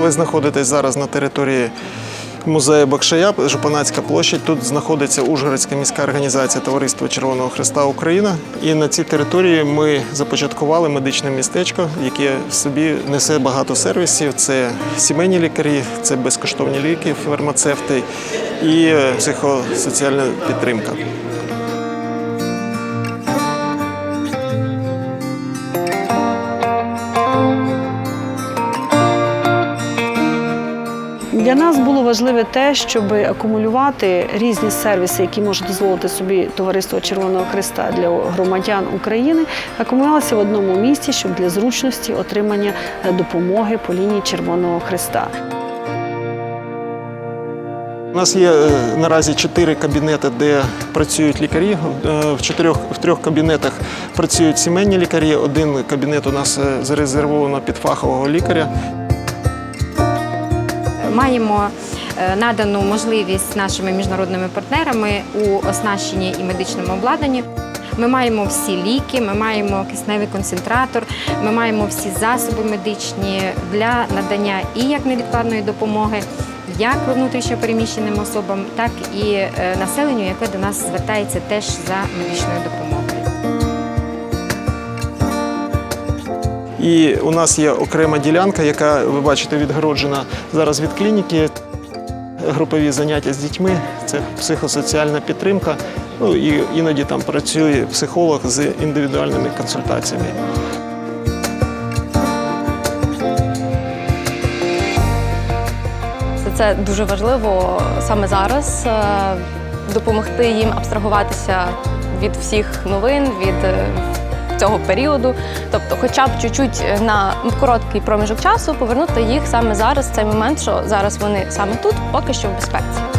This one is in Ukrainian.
Ви знаходитесь зараз на території музею Бакшая, Жупанацька площадь. Тут знаходиться Ужгородська міська організація Товариства Червоного Христа Україна. І на цій території ми започаткували медичне містечко, яке в собі несе багато сервісів. Це сімейні лікарі, це безкоштовні ліки, фармацевти і е, психосоціальна підтримка. Для нас було важливе те, щоб акумулювати різні сервіси, які може дозволити собі товариство Червоного Христа для громадян України, акумулювалися в одному місці, щоб для зручності отримання е, допомоги по лінії Червоного Христа. У нас є е, наразі чотири кабінети, де працюють лікарі. Е, В чотирьох в трьох кабінетах працюють сімейні лікарі. Один кабінет у нас зарезервовано під фахового лікаря. Маємо е, надану можливість нашими міжнародними партнерами у оснащенні і медичному обладнанні. Ми маємо всі ліки, ми маємо кисневий концентратор, ми маємо всі засоби медичні для надання і як невідкладної допомоги, як внутрішньо переміщеним особам, так і е, населенню, яке до нас звертається теж за медичною допомогою. І у нас є окрема ділянка, яка, ви бачите, відгороджена зараз від клініки. Групові заняття з дітьми, це психосоціальна підтримка. Ну і іноді там працює психолог з індивідуальними консультаціями. Це дуже важливо саме зараз е, допомогти їм абстрагуватися від всіх новин, від е, цього періоду. Тобто, хоча б чуть-чуть на короткий проміжок часу повернути їх саме зараз, в цей момент, що зараз вони саме тут, поки що в безпеці.